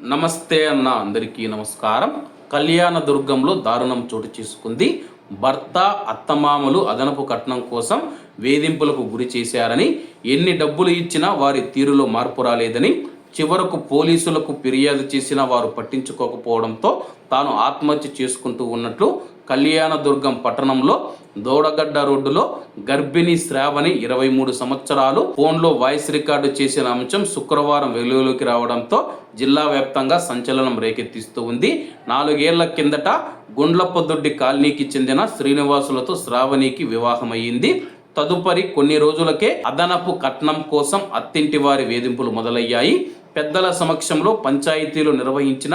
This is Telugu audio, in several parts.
నమస్తే అన్న అందరికీ నమస్కారం. కళ్యాణ దుర్గంలో దారుణం చోటు చేసుకుంది. భర్త అత్తమామలు అదనపు కట్నం కోసం వేధింపులకు గురి చేశారని ఎన్ని డబ్బులు ఇచ్చినా వారి తీరులో మార్పు రాలేదని చివరకు పోలీసులకు ఫిర్యాదు చేసినా వారు పట్టించుకోకపోవడంతో తాను ఆత్మహత్య చేసుకుంటూ ఉన్నట్లు కళ్యాణదుర్గం పట్టణంలో దోడగడ్డ రోడ్డులో గర్భిణి శ్రావణి ఇరవై మూడు సంవత్సరాలు. ఫోన్లో వాయిస్ రికార్డు చేసిన అంశం శుక్రవారం వెలుగులోకి రావడంతో జిల్లా వ్యాప్తంగా సంచలనం రేకెత్తిస్తూ ఉంది. నాలుగేళ్ళ కిందట గుండ్లపొద్దుడ్డి కాలనీకి చెందిన శ్రీనివాసులతో శ్రావణికి వివాహమయ్యింది. తదుపరి కొన్ని రోజులకే అదనపు కట్నం కోసం అత్తింటి వారి వేధింపులు మొదలయ్యాయి. పెద్దల సమక్షంలో పంచాయతీలు నిర్వహించిన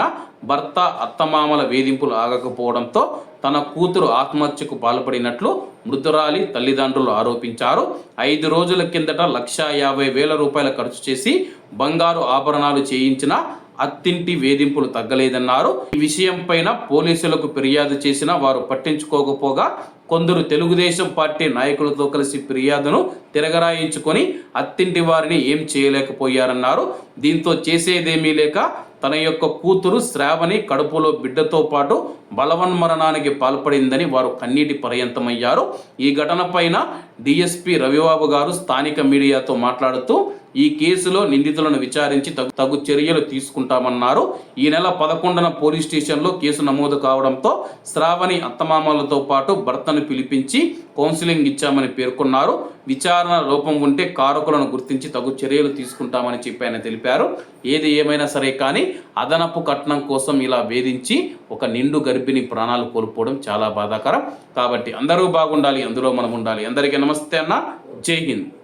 భర్త అత్తమామల వేధింపులు ఆగకపోవడంతో తన కూతురు ఆత్మహత్యకు పాల్పడినట్లు మృతురాలి తల్లిదండ్రులు ఆరోపించారు. ఐదు రోజుల కిందట లక్షా యాభై వేల రూపాయల ఖర్చు చేసి బంగారు ఆభరణాలు చేయించిన అత్తింటి వేధింపులు తగ్గలేదన్నారు. ఈ విషయంపైన పోలీసులకు ఫిర్యాదు చేసినా వారు పట్టించుకోకపోగా కొందరు తెలుగుదేశం పార్టీ నాయకులతో కలిసి ఫిర్యాదును తిరగరాయించుకొని అత్తింటి వారిని ఏం చేయలేకపోయారన్నారు. దీంతో చేసేదేమీ లేక తన యొక్క కూతురు శ్రావణి కడుపులో బిడ్డతో పాటు బలవన్మరణానికి పాల్పడిందని వారు కన్నీటి పర్యంతమయ్యారు. ఈ ఘటనపైన డిఎస్పి రవిబాబు గారు స్థానిక మీడియాతో మాట్లాడుతూ ఈ కేసులో నిందితులను విచారించి తగు తగు చర్యలు తీసుకుంటామన్నారు. ఈ నెల పదకొండున పోలీస్ స్టేషన్లో కేసు నమోదు కావడంతో శ్రావణి అత్తమామలతో పాటు భర్తను పిలిపించి కౌన్సిలింగ్ ఇచ్చామని పేర్కొన్నారు. విచారణ లోపం ఉంటే కారకులను గుర్తించి తగు చర్యలు తీసుకుంటామని చెప్పి ఆయన తెలిపారు. ఏది ఏమైనా సరే కానీ అదనపు కట్నం కోసం ఇలా వేధించి ఒక నిండు గర్భిణి ప్రాణాలు కోల్పోవడం చాలా బాధాకరం. కాబట్టి అందరూ బాగుండాలి అందులో మనం ఉండాలి. అందరికీ నమస్తే అన్న. జై హింద్.